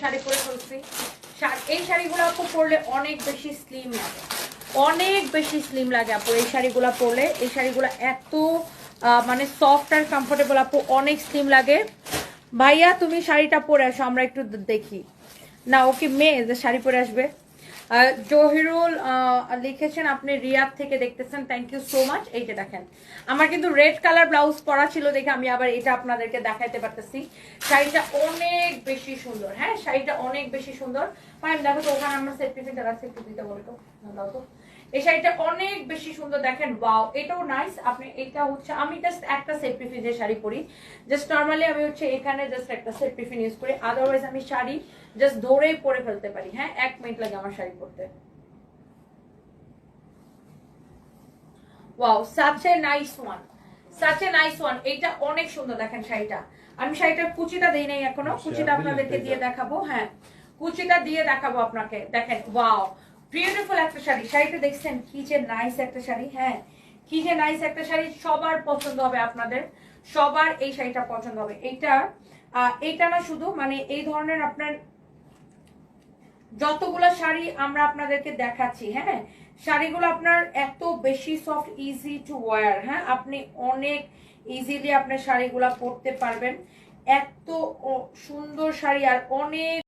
শাড়ি পরে ফেলছি এই শাড়িগুলো আপু পরলে অনেক বেশি স্লিম লাগে। অনেক বেশি স্লিম লাগে আপু এই শাড়িগুলো পরলে। এই শাড়িগুলো এত মানে সফট আর কমফোর্টেবল আপু, অনেক স্লিম লাগে। ভাইয়া, তুমি শাড়িটা পরে আসো, আমরা একটু দেখি। না ওকে মেয়ে যে শাড়ি পরে আসবে? জহিরুল লিখেছেন আপনি রিয়াদ থেকে দেখতেছেন। থ্যাংক ইউ সো মাচ এই যে দেখেন আমার কিন্তু রেড কালার ব্লাউজ পরা ছিল দেখে আমি আবার এটা আপনাদেরকে দেখাইতে পারতেছি। শাড়িটা অনেক বেশি সুন্দর হ্যাঁ? শাড়িটা অনেক বেশি সুন্দর। দেখো তো ওখানে আমার সেফটি ফিটার আছে একটু দিতে বলে তো না, দাও তো। এই শাড়িটা অনেক বেশি সুন্দর দেখেন ওয়াও এটাও নাইস আপনি এটা হচ্ছে আমি জাস্ট একটা সেফটি ফিজের শাড়ি পরি জাস্ট নর্মালি আমি হচ্ছে এখানে জাস্ট একটা সেফটি ফিন ইউজ করি আদারওয়াইজ আমি শাড়ি জাস্ট ধরেই পরে ফেলতে পারি হ্যাঁ এক মিনিট লাগে আমার শাড়ি পরতে। Wow such a nice one such a nice one এইটা অনেক সুন্দর দেখেন শাড়িটা। আমি শাড়িটার কুচিটা দিই নাই এখনও আচ্ছা, কুচিটা আপনাদেরকে দিয়ে দেখাবো হ্যাঁ কুচিটা দিয়ে দেখাবো আপনাকে দেখেন ওয়াও বিউটিফুল একটা শাড়ি। শাড়িটা দেখছেন? কি যে নাইস একটা শাড়ি হ্যাঁ? কি যে নাইস একটা শাড়ি, সবার পছন্দ হবে আপনাদের। সবার এই শাড়িটা পছন্দ হবে। এইটা এইটা না শুধু মানে এই ধরনের আপনার যতগুলো শাড়ি আমরা আপনাদেরকে দেখাচ্ছি হ্যাঁ? শাড়িগুলো আপনার এত বেশি সফট ইজি টু ওয়ার হ্যাঁ? আপনি অনেক ইজিলি আপনার শাড়িগুলো পরতে পারবেন। এত সুন্দর শাড়ি আর অনেক